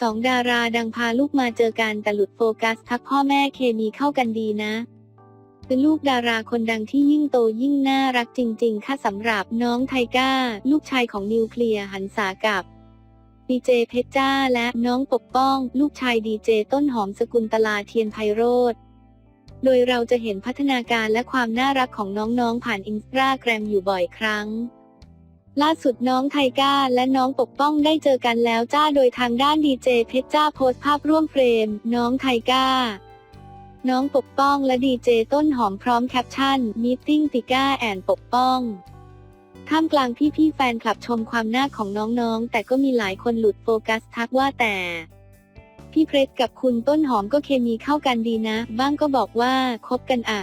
สองดาราดังพาลูกมาเจอกันแต่หลุดโฟกัสทักพ่อแม่เคมีเข้ากันดีนะเป็นลูกดาราคนดังที่ยิ่งโตยิ่งน่ารักจริง ๆ ค่ะสำหรับน้องไทก้า ลูกชายของนิวเคลียร์หันษากับดีเจเพชรจ้าและน้องปกป้อง ลูกชายดีเจต้นหอมสกุลตลาเทียนไพโรธโดยเราจะเห็นพัฒนาการและความน่ารักของน้องๆผ่านอินสตาแกรมอยู่บ่อยครั้ง ล่าสุดน้องไทก้าและน้องปกป้องได้เจอกันแล้วจ้าโดยทางด้านดีเจเพชรจ้าโพสต์ภาพร่วมเฟรม น้องไทก้า น้องปกป้องและดีเจต้นหอมพร้อมแคปชั่นมีติ้งติก้าแอนปกป้องท่ามกลางพี่ๆแฟนคลับชมความน่าของน้องๆ แต่ก็มีหลายคนหลุดโฟกัสทักว่าแต่ พี่เพชรกับคุณต้นหอมก็เคมีเข้ากันดีนะ บ้างก็บอกว่าคบกันอะ